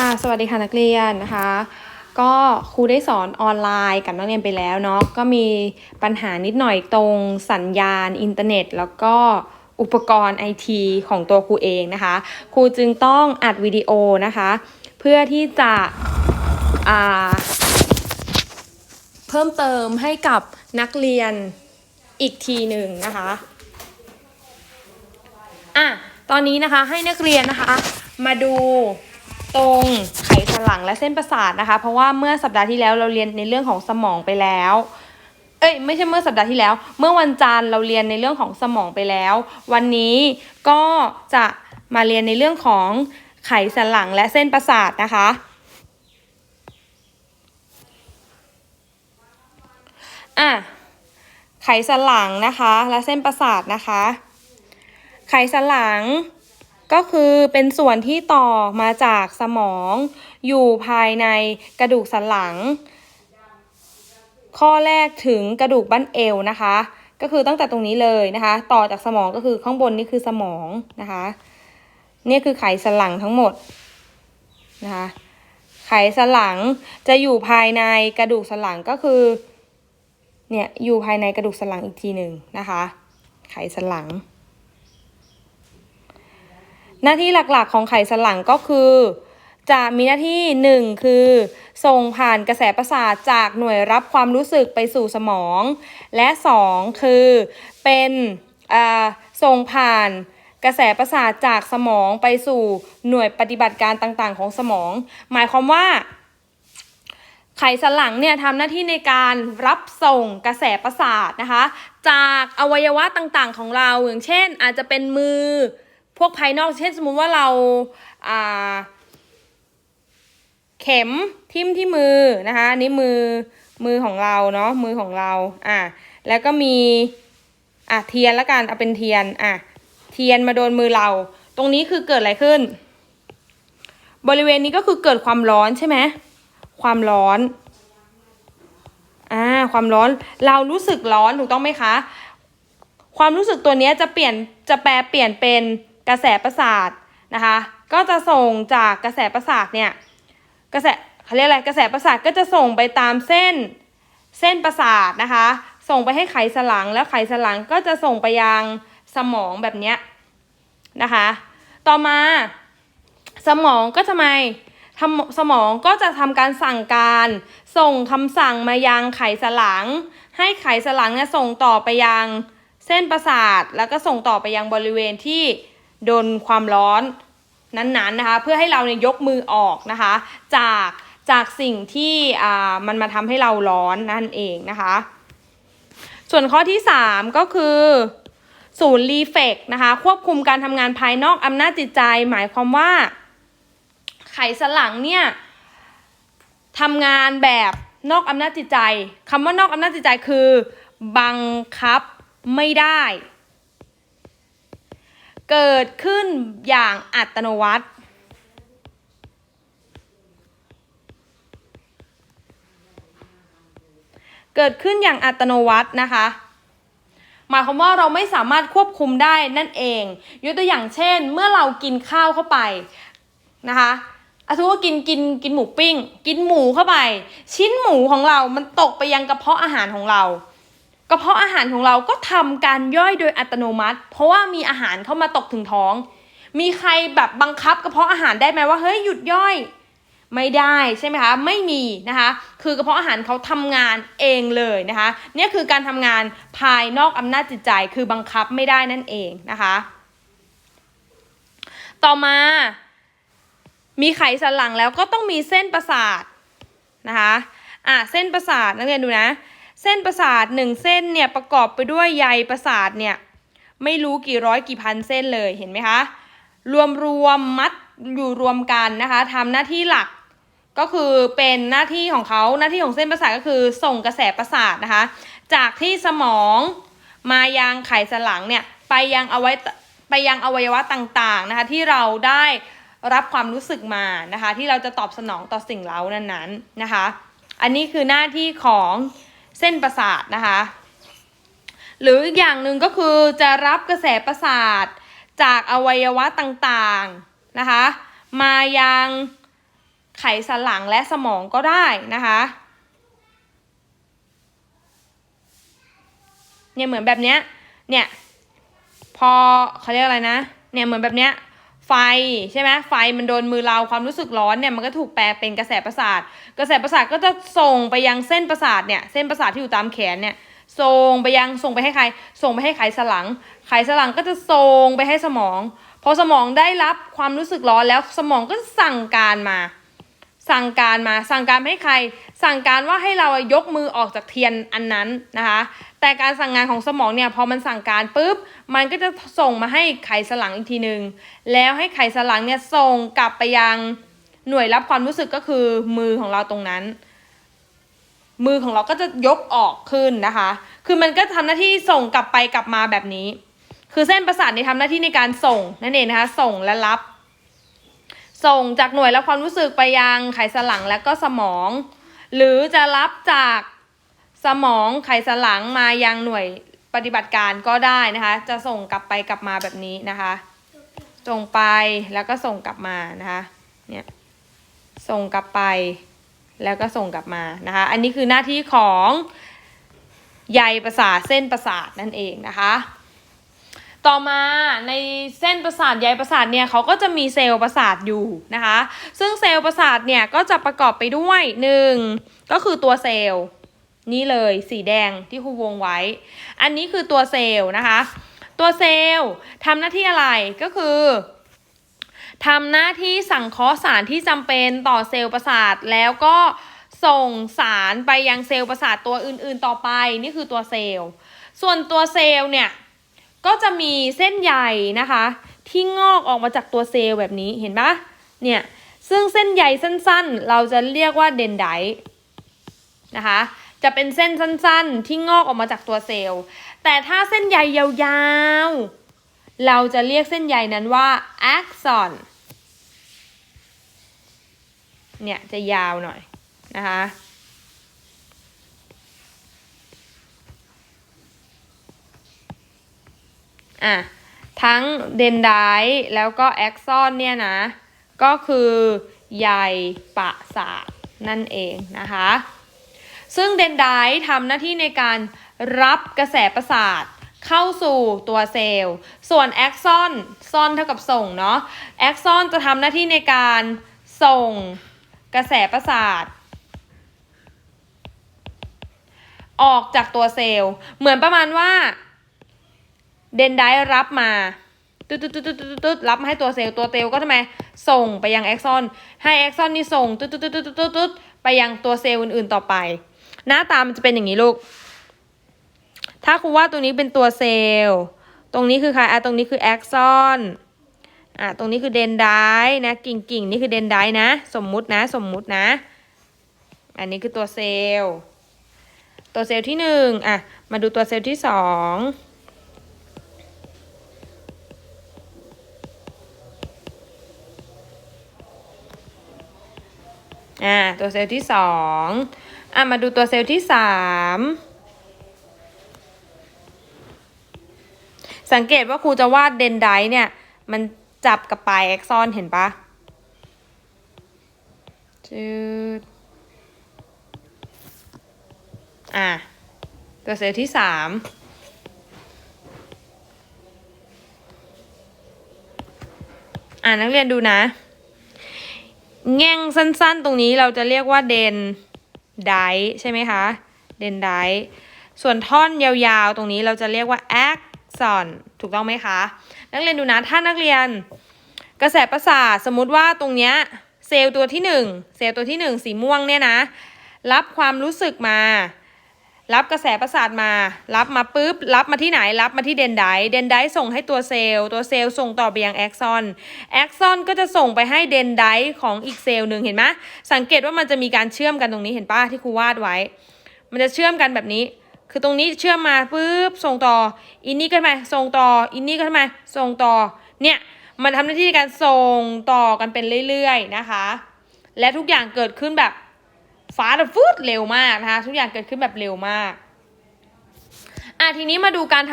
ค่ะสวัสดีค่ะนักเรียนนะคะ ก็ครูได้สอนออนไลน์กับนักเรียนไปแล้วเนาะก็มีปัญหานิดหน่อยตรงสัญญาณอินเทอร์เน็ต แล้วก็อุปกรณ์ไอทีของตัวครูเองนะคะครูจึงต้องอัดวิดีโอนะคะ เพื่อที่จะเพิ่มเติมให้กับนักเรียนอีกทีหนึ่งนะคะอะตอนนี้นะคะให้นักเรียนนะคะมาดู ตรง ไขสันหลังและเส้นประสาทนะคะ เพราะว่าเมื่อสัปดาห์ที่แล้วเราเรียนในเรื่องของสมองไปแล้ว เอ้ยไม่ใช่เมื่อสัปดาห์ที่แล้ว เมื่อวันจันทร์เราเรียนในเรื่องของสมองไปแล้ว วันนี้ก็จะมาเรียนในเรื่องของไขสันหลังและเส้นประสาทนะคะอะไขสันหลังนะคะ และเส้นประสาทนะคะ ไขสันหลัง ก็คือเป็นส่วนที่ต่อมาจากสมอง อยู่ภายในกระดูกสันหลัง ข้อแรกถึงกระดูกบั้นเอวนะคะ ก็คือตั้งแต่ตรงนี้เลยนะคะ ต่อจากสมองก็คือข้างบนนี่คือสมองนะคะนี่คือไขสันหลังทั้งหมดนะคะไขสันหลังจะอยู่ภายในกระดูกสันหลังก็คือเนี่ยอยู่ภายในกระดูกสันหลังอีกทีหนึ่งนะคะ ไขสันหลัง หน้าที่หลักๆของไขสันหลังก็คือ จะมีหน้าที่หนึ่งคือ ส่งผ่านกระแสประสาทจากหน่วยรับความรู้สึกไปสู่สมอง และสองคือเป็นอ่าส่งผ่านกระแสประสาทจากสมองไปสู่หน่วยปฏิบัติการต่างๆ ของสมอง หมายความว่าไขสันหลังเนี่ยทำหน้าที่ในการรับส่งกระแสประสาทนะคะ จากอวัยวะต่างๆของเราอย่างเช่น อาจจะเป็นมือ พวกภายนอกเช่นสมมุติว่าเราอ่าเข็มทิ่มที่มือนะคะอันนี้มือมือของเราเนาะมือของเราอะแล้วก็มีอะเทียนล้วกันเอาเป็นเทียนอะเทียนมาโดนมือเรา ตรงนี้คือเกิดอะไรขึ้น บริเวณนี้ก็คือเกิดความร้อนใช่ไหมความร้อนอ่าความร้อนเรารู้สึกร้อนถูกต้องไหมคะ ความรู้สึกตัวนี้จะเปลี่ยนจะแปลเปลี่ยนเป็น กระแสประสาทนะคะ ก็จะส่งจากกระแสประสาทเนี่ยกระแสเขาเรียกอะไรกระแสประสาทก็จะส่งไปตามเส้นเส้นประสาทนะคะ ส่งไปให้ไขสันหลังแล้วไขสันหลังก็จะส่งไปยังสมองแบบเนี้ยนะคะ ต่อมาสมองก็ทำไมทำสมองก็จะทำการสั่งการ ส่งคำสั่งมายังไขสันหลัง ให้ไขสันหลังเนี่ยส่งต่อไปยังเส้นประสาท แล้วก็ส่งต่อไปยังบริเวณที่ โดนความร้อนนั้นๆนะคะเพื่อให้เราเนี่ยยกมือออกนะคะ จากจากสิ่งที่อ่ามันมาทำให้เราร้อนนั่นเองนะคะ ส่วนข้อที่ 3 ก็คือศูนย์รีเฟกนะคะ ควบคุมการทำงานภายนอกอำนาจจิตใจ หมายความว่า ไขสันหลังเนี่ยทำงานแบบนอกอำนาจจิตใจคำว่านอกอำนาจจิตใจคือ บังคับไม่ได้ เกิดขึ้นอย่างอัตโนมัติเกิดขึ้นอย่างอัตโนมัตินะคะ หมายความว่าเราไม่สามารถควบคุมได้นั่นเอง ยกตัวอย่างเช่น เมื่อเรากินข้าวเข้าไปนะคะอาสมมติว่ากินกินกินหมูปิ้ง กินหมูเข้าไป ชิ้นหมูของเรามันตกไปยังกระเพาะอาหารของเรา กระเพาะอาหารของเราก็ทำการย่อยโดยอัตโนมัติ เพราะว่ามีอาหารเข้ามาตกถึงท้อง มีใครแบบบังคับกระเพาะอาหารได้ไหมว่าเฮ้ยหยุดย่อย ไม่ได้ใช่ไหมคะไม่มีนะคะ คือกระเพาะอาหารเขาทำงานเองเลยนะคะเนี่ยคือการทำงานภายนอกอำนาจจิตใจคือบังคับไม่ได้นั่นเองนะคะ ต่อมามีไขสันหลังแล้วก็ต้องมีเส้นประสาทนะคะอะเส้นประสาทนักเรียนดูนะ เส้นประสาทหนึ่งเส้นเนี่ยประกอบไปด้วยใยประสาทเนี่ยไม่รู้กี่ร้อยกี่พันเส้นเลยเห็นไหมคะ รวมรวมมัดอยู่รวมกันนะคะทำหน้าที่หลักก็คือเป็นหน้าที่ของเขาหน้าที่ของเส้นประสาทก็คือส่งกระแสประสาทนะคะ จากที่สมองมายังไขสันหลังเนี่ยไปยังเอาไว้ไปยังอวัยวะต่างๆนะคะที่เราได้รับความรู้สึกมานะคะ ที่เราจะตอบสนองต่อสิ่งเร้านั้นๆนะคะ อันนี้คือหน้าที่ของ เส้นประสาทนะคะ หรืออีกอย่างหนึ่งก็คือจะรับกระแสประสาทจากอวัยวะต่างๆนะคะ มายังไขสันหลังและสมองก็ได้นะคะเนี่ยเหมือนแบบเนี้ยเนี่ยพอเขาเรียกอะไรนะเนี่ยเหมือนแบบเนี้ย ไฟใช่ไหมไฟมันโดนมือเราความรู้สึกร้อนเนี่ยมันก็ถูกแปลเป็นกระแสประสาท กระแสประสาทก็จะส่งไปยังเส้นประสาทเนี่ยเส้นประสาทที่อยู่ตามแขนเนี่ยส่งไปยังส่งไปให้ใคร ส่งไปให้ไขสันหลัง ไขสันหลังก็จะส่งไปให้สมอง พอสมองได้รับความรู้สึกร้อนแล้วสมองก็สั่งการมา สั่งการมาสั่งการให้ใคร สั่งการว่าให้เรายกมือออกจากเทียนอันนั้นนะคะ แต่การสั่งงานของสมองเนี่ยพอมันสั่งการปุ๊บมันก็จะส่งมาให้ไขสันหลังอีกทีหนึ่งแล้วให้ไขสันหลังเนี่ยส่งกลับไปยังหน่วยรับความรู้สึกก็คือมือของเราตรงนั้น มือของเราก็จะยกออกขึ้นนะคะ คือมันก็ทำหน้าที่ส่งกลับไปกลับมาแบบนี้ คือเส้นประสาทเนี่ยทำหน้าที่ในการส่งนั่นเองนะคะ ส่งและรับ ส่งจากหน่วยรับความรู้สึกไปยังไขสันหลังและก็สมอง หรือจะรับจากสมองไขสันหลังมายังหน่วยปฏิบัติการก็ได้นะคะ จะส่งกลับไปกลับมาแบบนี้นะคะ ส่งไปแล้วก็ส่งกลับมานะคะเนี่ยส่งกลับไปแล้วก็ส่งกลับมานะคะ อันนี้คือหน้าที่ของใยประสาทเส้นประสาทนั่นเองนะคะ ต่อมาในเส้นประสาทใยประสาทเนี่ยเขาก็จะมีเซลล์ประสาทอยู่นะคะ ซึ่งเซลล์ประสาทเนี่ยก็จะประกอบไปด้วยหนึ่งก็คือตัวเซลล์นี่เลยสีแดงที่ครูวงไว้ อันนี้คือตัวเซลล์นะคะ ตัวเซลล์ทำหน้าที่อะไรก็คือทำหน้าที่สังเคราะห์สารที่จำเป็นต่อเซลล์ประสาทแล้วก็ส่งสารไปยังเซลล์ประสาทตัวอื่นๆต่อไป นี่คือตัวเซลล์ ส่วนตัวเซลล์เนี่ย ก็จะมีเส้นใยนะคะ ที่งอกออกมาจากตัวเซลล์แบบนี้เห็นปะเนี่ยซึ่งเส้นใยสั้นๆ เราจะเรียกว่าเดนไดนะคะ จะเป็นเส้นสั้นๆ ที่งอกออกมาจากตัวเซลล์ แต่ถ้าเส้นใยยาวๆ เราจะเรียกเส้นใยนั้นว่าแอ็กซอนเนี่ยจะยาวหน่อยนะคะ อะทั้งเดนไดต์แล้วก็แอ็กซอนเนี่ยนะ ก็คือใยประสาทนั่นเองนะคะ ซึ่งเดนไดต์ทำหน้าที่ในการรับกระแสประสาทเข้าสู่ตัวเซลล์ ส่วนแอ็กซอนซอนเท่ากับส่งเนาะแอ็กซอนจะทำหน้าที่ในการส่งกระแสประสาทออกจากตัวเซลล์ เหมือนประมาณว่า เดนไดต์รับมาตึ๊ดตึ๊ดตึ๊ดตึ๊ดตึ๊ดตึ๊ดรับมาให้ตัวเซลล์ตัวเซลล์ก็ทำไมส่งไปยังแอ็กซอนให้แอ็กซอนนี่ส่งตึ๊ดตึ๊ดตึ๊ดตึ๊ดตึ๊ดตึ๊ดไปยังตัวเซลล์อื่นๆต่อไป หน้าตามันจะเป็นอย่างนี้ลูก ถ้าครูว่าตัวนี้เป็นตัวเซลล์ตรงนี้คือใครอะตรงนี้คือแอ็กซอนอะตรงนี้คือเดนไดต์นะกิ่งกิ่งนี่คือเดนไดต์นะ สมมุตินะ สมมุตินะ อันนี้คือตัวเซลล์ตัวเซลล์ที่หนึ่งอะมาดูตัวเซลล์ที่สอง อ่าตัวเซลล์ที่สองอะมาดูตัวเซลล์ที่สามสังเกตว่าครูจะวาดเดนไดเนี่ย มันจับกับปลายแอ็กซอนเห็นปะจืดอะตัวเซลล์ที่สามอ่านักเรียนดูนะ แง่งสั้นๆ ตรงนี้เราจะเรียกว่าเดนไดใช่ไหมคะ เดนไดส่วนท่อนยาวๆ ตรงนี้เราจะเรียกว่าแอคซอนถูกต้องไหมคะ นักเรียนดูนะ ถ้านักเรียนกระแสประสาทสมมุติว่าตรงเนี้ยเซลล์ตัวที่หนึ่งเซลล์ตัวที่หนึ่งสีม่วงเนี่ยนะ รับความรู้สึกมา รับกระแสประสาทมา รับมาปุ๊บ รับมาที่ไหน รับมาที่เดนไดเดนไดส่งให้ตัวเซลล์ ตัวเซลล์ส่งต่อไปยังแอ็กซอน แอ็กซอนก็จะส่งไปให้เดนไดของอีกเซลล์หนึ่งเห็นไหมสังเกตว่ามันจะมีการเชื่อมกันตรงนี้เห็นป้าที่ครูวาดไว้ มันจะเชื่อมกันแบบนี้ คือตรงนี้เชื่อมมาปุ๊บ ส่งต่อ อินนี่ก็ทำไม ส่งต่อ อินนี่ก็ทำไม ส่งต่อ เนี่ย มันทำหน้าที่ในการส่งต่อกันเป็นเรื่อยๆนะคะ และทุกอย่างเกิดขึ้นแบบ ฟ้าแบบฟืดเร็วมากนะคะ ทุกอย่างเกิดขึ้นแบบเร็วมากอะทีนี้มาดูการทำ